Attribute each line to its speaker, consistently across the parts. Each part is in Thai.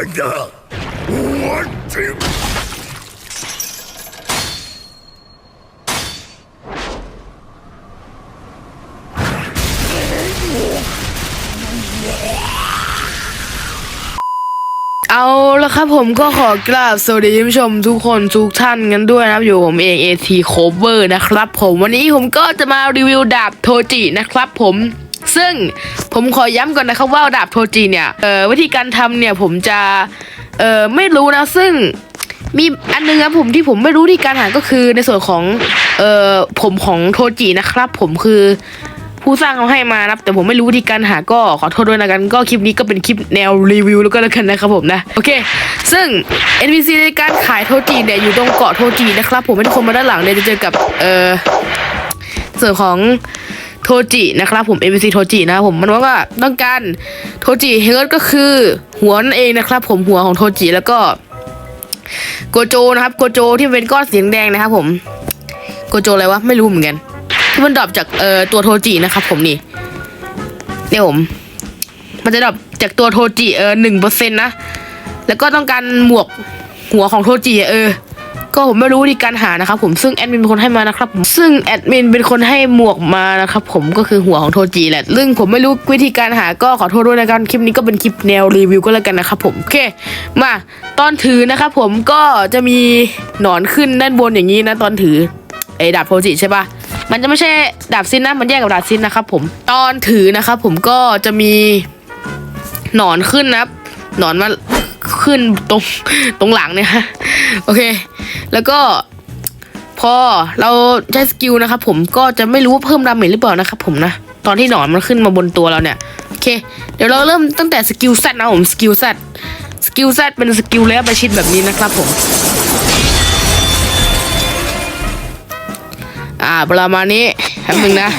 Speaker 1: What the?
Speaker 2: เอาละครับผมก็ขอกราบสวัสดีท่านผู้ชมทุกคนทุกท่านกันด้วยนะครับ อยู่ผมเอง AT Cover นะครับผมวันนี้ผมก็จะมารีวิวดาบโทจินะครับผม ซึ่งผมขอย้ำก่อนนะครับว่าดาบโทจิเนี่ยเอ่อวิธีการทำเนี่ยผมจะเอ่อไม่รู้นะซึ่งมีอันนึงครับผมที่ผมไม่รู้ที่การหาก็คือในส่วนของเอ่อผมของโทจินะครับ ผมคือผู้สร้างเขาให้มานะแต่ผมไม่รู้วิธีการหาก็ขอโทษด้วยนะกัน ก็คลิปนี้ก็เป็นคลิปแนวรีวิวแล้วก็แล้วกันนะครับผมนะโอเค ซึ่ง NPC ในการขายโทจิเนี่ยอยู่ตรงเกาะโทจินะครับ ผมให้ทุกคนมาด้านหลังเนี่ยจะเจอกับเอ่อส่วนของ ทจินะครับผม NPC โทจินะผมมันว่าว่าต้องการโทจิเฮิร์ตก็คือหัวนั่นเองนะครับผมหัวของโทจิแล้วก็โกโจนะครับโกโจที่เป็นก้อนสีแดงนะครับผมโกโจอะไรวะไม่รู้เหมือนกัน ที่มันดรอปจากเอ่อตัวโทจินะครับผมนี่เนี่ยผมมันจะดรอปจากตัวโทจิเออหนึ่งเปอร์เซ็นต์นะ แล้วก็ต้องการหมวกหัวของโทจิเออ ก็ผมไม่รู้วิธีการหานะครับผมซึ่งแอดมินเป็นคนให้มานะครับผมซึ่งแอดมินเป็นคนให้หมวกมานะครับผมก็คือหัวของโทจิแหละซึ่งผมไม่รู้วิธีการหาก็ขอโทษด้วยนะครับคลิปนี้ก็เป็นคลิปแนวรีวิวก็แล้วกันนะครับผมโอเคมาตอนถือนะครับผมก็จะมีหนอนขึ้นด้านบนอย่างนี้นะตอนถือไอ้ดาบโทจิใช่ปะมันจะไม่ใช่ดาบซินนะมันแยกกับดาบซินนะครับผมตอนถือนะครับผมก็จะมีหนอนขึ้นนะครับหนอนมาขึ้นตรงตรงหลังเนี่ยฮะโอเค แล้วก็พอเราใช้สกิลนะครับผมก็จะไม่รู้ว่าเพิ่มดาเมจหรือเปล่านะครับผมนะตอนที่หนอนมันขึ้นมาบนตัวเราเนี่ยโอเค เดี๋ยวเราเริ่มตั้งแต่สกิลแซดนะผมสกิลแซดสกิลแซดเป็นสกิลแล้วประชิดแบบนี้นะครับผมอ่าประมาณนี้แป๊บนึงนะ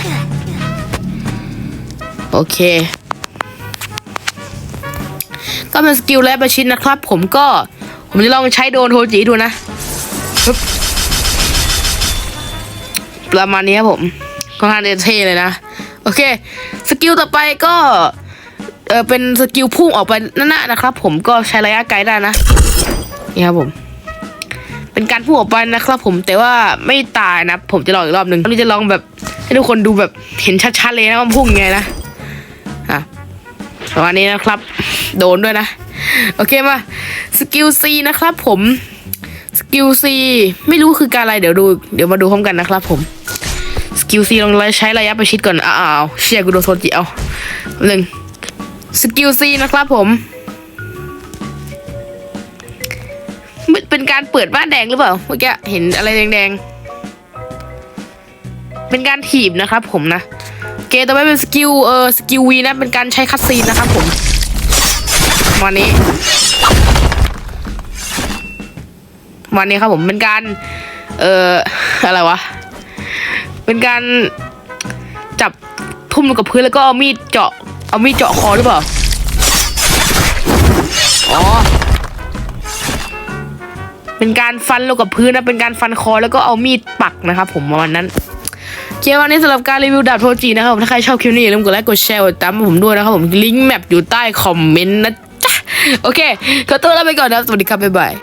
Speaker 2: โอเค ก็เป็นสกิลและประชิดนะครับ ผมก็ผมจะลองใช้โดนโทจิดูนะ ปึ๊บประมาณนี้ครับผมก็น่าจะเท่เลยนะ โอเค สกิลต่อไปก็เออเป็นสกิลพุ่งออกไปนั่นๆนะครับ ผมก็ใช้ระยะไกลได้นะนี่ครับผม เป็นการพุ่งออกไปนะครับ ผมแต่ว่าไม่ตายนะ ผมจะลองอีกรอบหนึ่งตอนนี้จะลองแบบให้ทุกคนดูแบบเห็นชัดๆเลยนะว่าพุ่งยังไงนะอะประมาณนี้นะครับ โดนด้วยนะ โอเคมาสกิลซีนะครับ ผม สกิลซีไม่รู้คือการอะไรเดี๋ยวดู เดี๋ยวมาดูพร้อมกันนะครับผม สกิลซีลองใช้ระยะประชิดก่อน อ้าวเชียร์กูโดนโซจิเอาหนึ่งสกิลซีนะครับผมมันเป็นการเปิดบ้านแดงหรือเปล่าเมื่อกี้เห็นอะไรแดงๆ เป็นการถีบนะครับผมนะเคต่อไปเป็นสกิลเออสกิลวีนะเป็นการใช้คัตซีนนะครับผมวันนี้ วันนี้ครับผมเป็นการ เอ่ออะไรวะ เป็นการจับทุ่มลงกับพื้นแล้วก็เอามีดเจาะ เอามีดเจาะคอหรือเปล่า อ๋อ เป็นการฟันลงกับพื้นนะ เป็นการฟันคอแล้วก็เอามีดปักนะครับผมประมาณนั้นโอเควันนี้สำหรับการรีวิวดาบโทจินะครับผมถ้าใครชอบคลิปนี้อย่าลืมกดไลค์กดแชร์กดตามผมด้วยนะครับผมลิงก์แมปอยู่ใต้คอมเมนต์นะจ๊ะโอเคขอตัวลาไปก่อนนะสวัสดีครับบ๊ายบาย